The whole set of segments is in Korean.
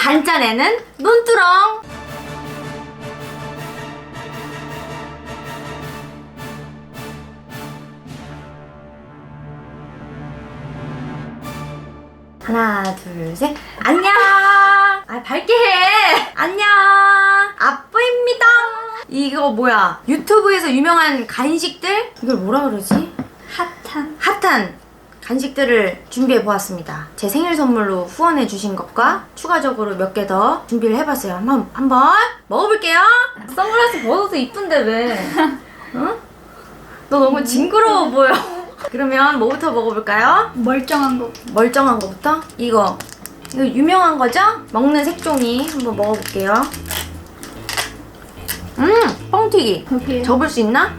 단짠에는 논두렁. 하나, 둘, 셋. 안녕. 아, 밝게 해. 안녕. 아빠입니다. 이거 뭐야? 유튜브에서 유명한 간식들? 이걸 뭐라 그러지? 핫한 핫한 간식들을 준비해 보았습니다. 제 생일 선물로 후원해 주신 것과 추가적으로 몇 개 더 준비를 해봤어요. 한번 한번 먹어볼게요. 선글라스 벗어도 이쁜데 왜? 응? 너 너무 징그러워 보여. 그러면 뭐부터 먹어볼까요? 멀쩡한 거 멀쩡한 거부터? 이거 이거 유명한 거죠? 먹는 색종이 한번 먹어볼게요. 음, 뻥튀기. 접을 수 있나?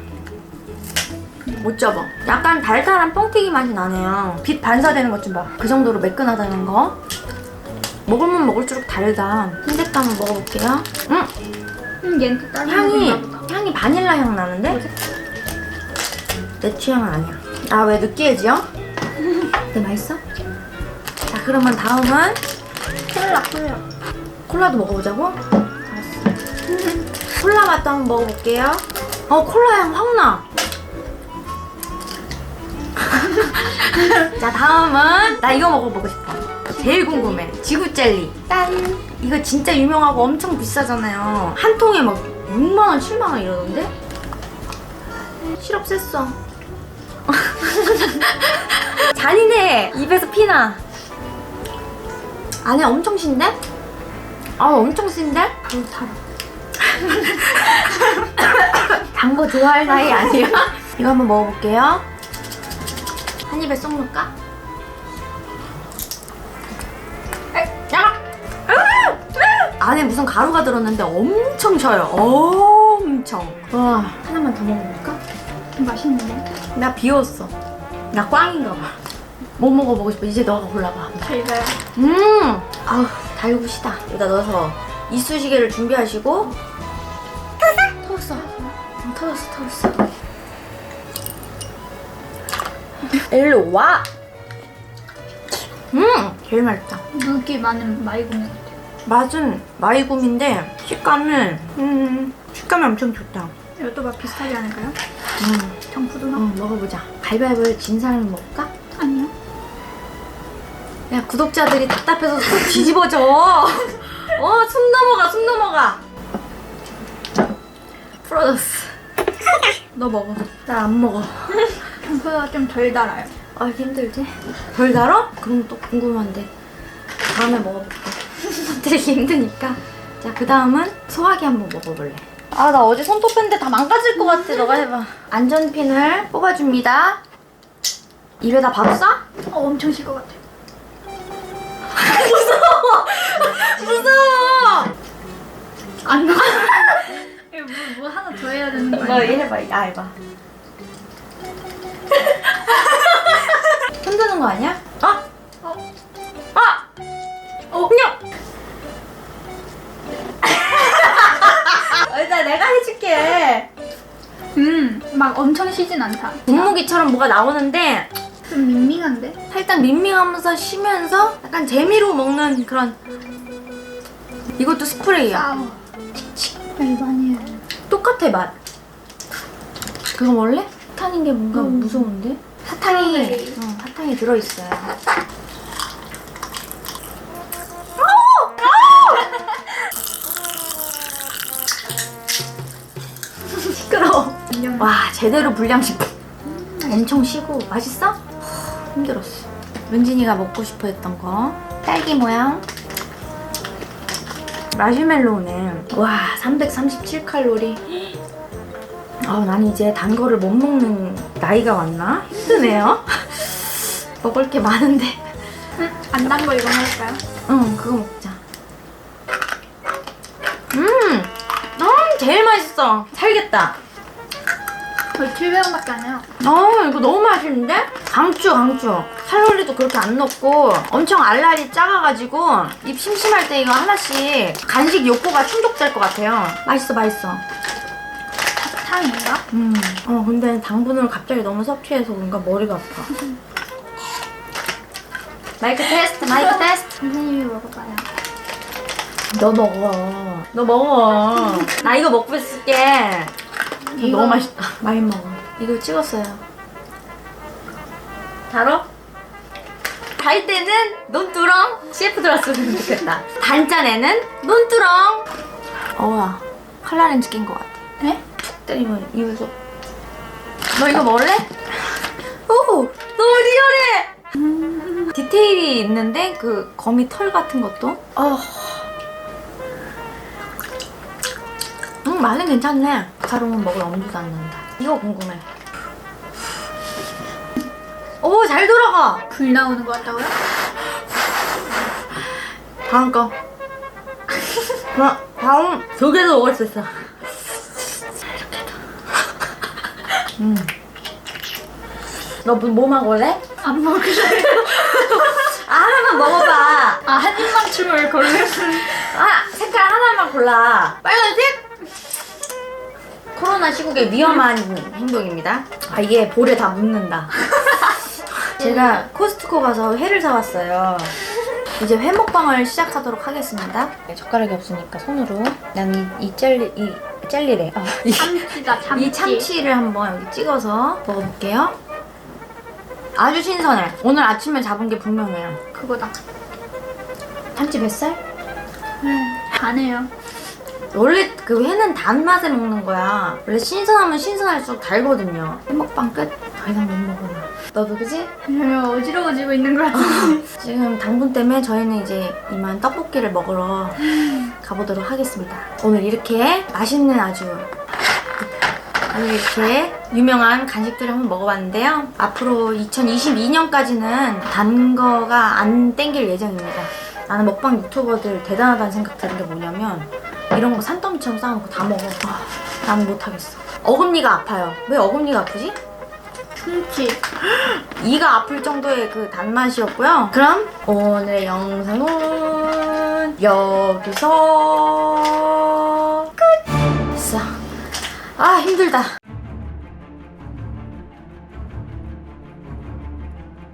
못 접어. 약간 달달한 뻥튀기 맛이 나네요. 빛 반사되는 것 좀 봐. 그 정도로 매끈하다는 거. 먹으면 먹을수록 달다. 흰색도 한번 먹어볼게요. 음, 음, 얘는 또 다른 향이 보다. 향이 바닐라 향 나는데? 내 취향은 아니야. 아 왜 느끼해지요? 근데 맛있어? 자 그러면 다음은 콜라 콜라 콜라도 먹어보자고? 알았어. 콜라 맛도 한번 먹어볼게요. 어, 콜라 향 확 나. 자, 다음은 나 이거 먹어보고 싶어. 제일 궁금해. 지구 젤리. 짠. 이거 진짜 유명하고 엄청 비싸잖아요. 한 통에 막 6만원, 7만원 이러던데? 시럽 셌어. 잔인해. 입에서 피나. 안에 엄청 신데? 아 엄청 신데? 아우 달아 단거 좋아할 나이 아니야? 이거 한번 먹어볼게요. 한 입에 쏙 넣을까? 야! 안에 무슨 가루가 들었는데 엄청 셔요. 엄청. 와 하나만 더 먹어볼까? 맛있는데 나 비웠어. 나 꽝인가 봐. 뭐 먹어보고 싶어? 이제 너가 골라봐. 달가요 음, 아우 달구시다. 여기다 넣어서 이쑤시개를 준비하시고. 터졌어? 터졌어, 터졌어. 일로 와. 음, 제일 맛있다. 물기 많은 마이구미 같아 맛은 마이곰인데 식감은 음, 식감이 엄청 좋다. 이것도 막 비슷하지 않을까요? 음, 정푸드나? 음, 먹어보자. 가위바위보에 진 사람이 먹을까? 아니요 야 구독자들이 답답해서 속 뒤집어져. 어, 숨 넘어가, 숨 넘어가. 풀어졌어. 너 먹어. 나 안 먹어. 정푸드가 좀덜 달아요 아 힘들지? 덜 달아? 그럼 또 궁금한데. 다음에 먹어볼게. 터뜨리기 힘드니까. 자, 그 다음은 소화기 한번 먹어볼래. 아, 나 어제 손톱 했는데 다 망가질 것 같아. 너가 해봐. 안전핀을 뽑아줍니다. 입에다 바로 싸? 어 엄청 실 것 같아 무서워! 안 나와 이거 뭐, 뭐 하나 더 해야 되는 거너 아니야? 얘 해봐, 나 해봐. 흔드는 거 아니야? 아! 어? 아! 어, 그냥! 일단 내가 해줄게. 음 막 엄청 시진 않다 분무기처럼 뭐가 나오는데 좀 밍밍한데? 살짝 밍밍하면서 쉬면서 약간 재미로 먹는 그런 이것도 스프레이야. 아우 야 이거 아니에요 똑같아 맛. 그거 먹을래? 사탕인 게 뭔가 음. 무서운데? 사탕이 스트로베리. 어, 사탕이 들어있어요. 시끄러워. 와 제대로 불량식품. 엄청 시고 맛있어? 후, 힘들었어. 은진이가 먹고 싶어 했던 거 딸기 모양. 마시멜로우네. 와 337칼로리. 아, 난 이제 단 거를 못 먹는 나이가 왔나? 힘드네요. 먹을 게 많은데. 안 단 거 이거 먹을까요? 응, 그거 먹자. 음, 음, 제일 맛있어. 살겠다. 거의 700원밖에 안 해요 어, 이거 너무 맛있는데? 강추, 강추. 칼로리도 그렇게 안 넣고 엄청 알알이 작아가지고 입 심심할 때 이거 하나씩 간식 욕구가 충족될 것 같아요. 맛있어, 맛있어. 사탕인가? 음, 어, 근데 당분을 갑자기 너무 섭취해서 뭔가 머리가 아파. 마이크 테스트, 마이크 테스트. 선생님이 먹어봐요 너 먹어. 너 먹어. 나 이거 먹고 있을게. 이거- 너무 맛있다. 많이 먹어. 이거 찍었어요. 달어? 달 때는 논두렁. CF 들었으면 좋겠다. 단짠에는 논두렁. 어우야. 칼라렌즈 낀 것 같아. 네? 툭 때리면 입에서. 너 이거 먹을래? 오! 너무 리얼해! 디테일이 있는데 그 거미 털 같은 것도. 어. 음 맛은 괜찮네. 가루는 먹을 엄두도 안 난다. 이거 궁금해. 오 잘 돌아가. 불 나오는 것 같다고요? 다음 거. 다, 다음 두 개도 먹을 수 있어. 음. 너뭐 뭐 먹을래? 안 먹을래. 아, 하나만 먹어봐. 아, 한 입만 춤을 걸으면. 아, 색깔 하나만 골라. 빨간색? 코로나 시국에 위험한 행동입니다. 아, 이게 볼에 다 묻는다. 제가 코스트코 가서 회를 사왔어요. 이제 회 먹방을 시작하도록 하겠습니다. 네, 젓가락이 없으니까 손으로. 난이이 젤리, 이 젤리래. 아, 이, 참치다, 참치. 이 참치를 한번 여기 찍어서 먹어볼게요. 아주 신선해. 오늘 아침에 잡은 게 분명해요. 그거다. 참치 뱃살? 안 해요. 원래 그 회는 단맛에 먹는 거야. 원래 신선하면 신선할수록 달거든요. 해먹방 끝. 더 이상 못 먹어. 너도 그지? 전혀 어지러워지고 있는 것 같은데. 지금 당분 때문에 저희는 이제 이만 떡볶이를 먹으러 가보도록 하겠습니다. 오늘 이렇게 맛있는 아주 오늘 이렇게 유명한 간식들을 한번 먹어봤는데요. 앞으로 2022년까지는 단 거가 안 땡길 예정입니다. 나는 먹방 유튜버들 대단하다는 생각 드는 게 뭐냐면 이런 거 산더미처럼 쌓아놓고 다 먹어. 아, 나는 못하겠어. 어금니가 아파요. 왜 어금니가 아프지? 참치. 이가 아플 정도의 그 단맛이었고요. 그럼 오늘의 영상은 여기서 끝! 아 힘들다.